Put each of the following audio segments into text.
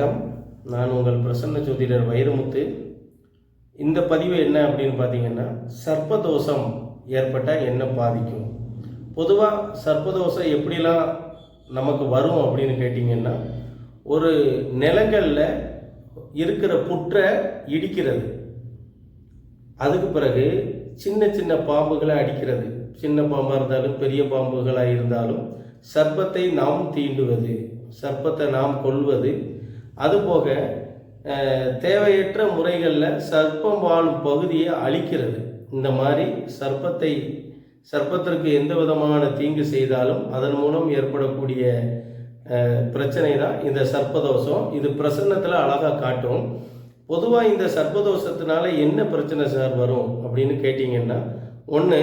வணக்கம். நான் உங்கள் பிரசன்ன ஜோதிடர் வைரமுத்து. இந்த பதிவு என்ன அப்படின்னு பார்த்தீங்கன்னா சர்ப்பதோஷம் ஏற்பட்டால் என்ன பாதிக்கும்? பொதுவாக சர்ப்பதோஷம் எப்படிலாம் நமக்கு வரும் அப்படின்னு கேட்டிங்கன்னா ஒரு நிலங்களில் இருக்கிற புற்றை இடிக்கிறது. அதுக்கு பிறகு சின்ன சின்ன பாம்புகளை அடிக்கிறது. சின்ன பாம்பாக இருந்தாலும் பெரிய பாம்புகளாக இருந்தாலும் சர்ப்பத்தை நாம் தீண்டுவது சர்ப்பத்தை நாம் கொல்வது அதுபோக தேவையற்ற முறைகளில் சர்ப்பம் வாழும் பகுதியை அழிக்கிறது. இந்த மாதிரி சர்ப்பத்தை சர்ப்பத்திற்கு எந்த விதமான தீங்கு செய்தாலும் அதன் மூலம் ஏற்படக்கூடிய பிரச்சனை தான் இந்த சர்ப்பதோஷம். இது பிரசன்னத்தில் அழகாக காட்டும். பொதுவாக இந்த சர்ப்பதோஷத்தினால என்ன பிரச்சனை சார் வரும் அப்படின்னு கேட்டிங்கன்னா ஒன்று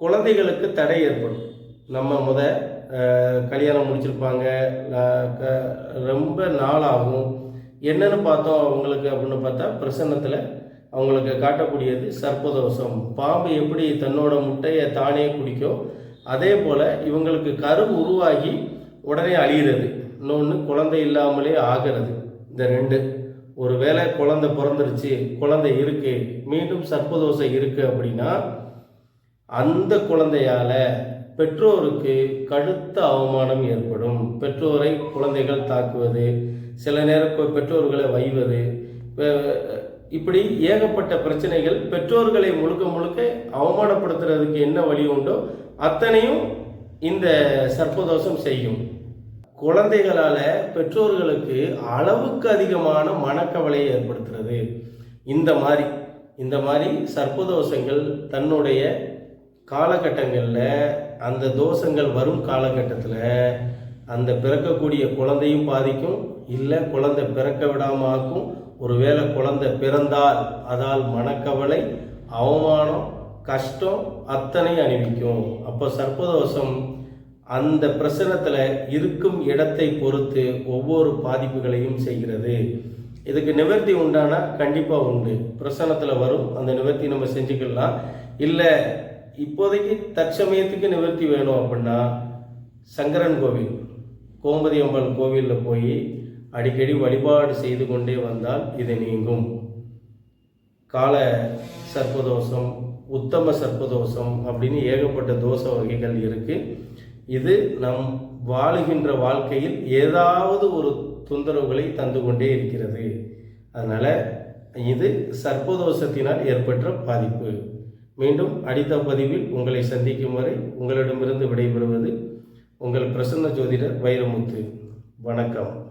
குழந்தைகளுக்கு தடை ஏற்படும். நம்ம முத கல்யாணம் முடிச்சிருப்பாங்க. க- ரொம்ப நாள் ஆகும் பார்த்தோம் அவங்களுக்கு அப்படின்னு பார்த்தா பிரசன்னத்தில் அவங்களுக்கு காட்டக்கூடியது சர்ப்பதோஷம். பாம்பு எப்படி தன்னோட முட்டையை தானே குடிக்கும் அதே போல் இவங்களுக்கு கரு உருவாகி உடனே அழிகிறது இன்னொன்று குழந்தை இல்லாமலே ஆகிறது. இந்த ரெண்டு. ஒரு வேளை குழந்தை பிறந்துருச்சு குழந்தை இருக்குது மீண்டும் சர்ப்பதோஷம் இருக்குது அப்படின்னா அந்த குழந்தையால் பெற்றோருக்கு கடுத்த அவமானம் ஏற்படும். பெற்றோரை குழந்தைகள் தாக்குவது சில நேரம் பெற்றோர்களை வைவது இப்படி ஏகப்பட்ட பிரச்சனைகள் பெற்றோர்களை முழுக்க முழுக்க அவமானப்படுத்துறதுக்கு என்ன வழி உண்டோ அத்தனையும் இந்த சர்ப்பதோஷம் செய்யும். குழந்தைகளால் பெற்றோர்களுக்கு அளவுக்கு அதிகமான மனக்கவலையை ஏற்படுத்துறது. இந்த மாதிரி இந்த மாதிரி சர்ப்பதோஷங்கள் தன்னுடைய காலகட்டங்களில் அந்த தோஷங்கள் வரும் காலகட்டத்தில் அந்த பிறக்கக்கூடிய குழந்தையும் பாதிக்கும். இல்லை குழந்தை பிறக்க விடாமல் ஆக்கும். ஒருவேளை குழந்தை பிறந்தால் அதால் மனக்கவலை அவமானம் கஷ்டம் அத்தனை அணிவிக்கும். அப்போ சர்ப்பதோஷம் அந்த பிரசனத்தில் இருக்கும் இடத்தை பொறுத்து ஒவ்வொரு பாதிப்புகளையும் செய்கிறது. இதுக்கு நிவர்த்தி உண்டானா கண்டிப்பாக உண்டு. பிரசனத்தில் வரும். அந்த நிவர்த்தி நம்ம செஞ்சுக்கலாம். இல்லை இப்போதைக்கு தற்சமயத்துக்கு நிவர்த்தி வேணும் அப்படின்னா சங்கரன் கோவில் கோமதி அம்மன் கோவிலில் போய் அடிக்கடி வழிபாடு செய்து கொண்டே வந்தால் இது நீங்கும். கால சர்ப்பதோஷம் உத்தம சர்ப்பதோஷம் அப்படின்னு ஏகப்பட்ட தோஷ வகைகள் இருக்கு. இது நம் வாழுகின்ற வாழ்க்கையில் ஏதாவது ஒரு தொந்தரவுகளை தந்து கொண்டே இருக்கிறது. அதனால் இது சர்ப்பதோஷத்தினால் ஏற்பட்ட பாதிப்பு. மீண்டும் அடுத்த பதிவில் உங்களை சந்திக்கும் வரை உங்களிடமிருந்து விடைபெறுவது உங்கள் பிரசன்ன ஜோதிடர் வைரமுத்து. வணக்கம்.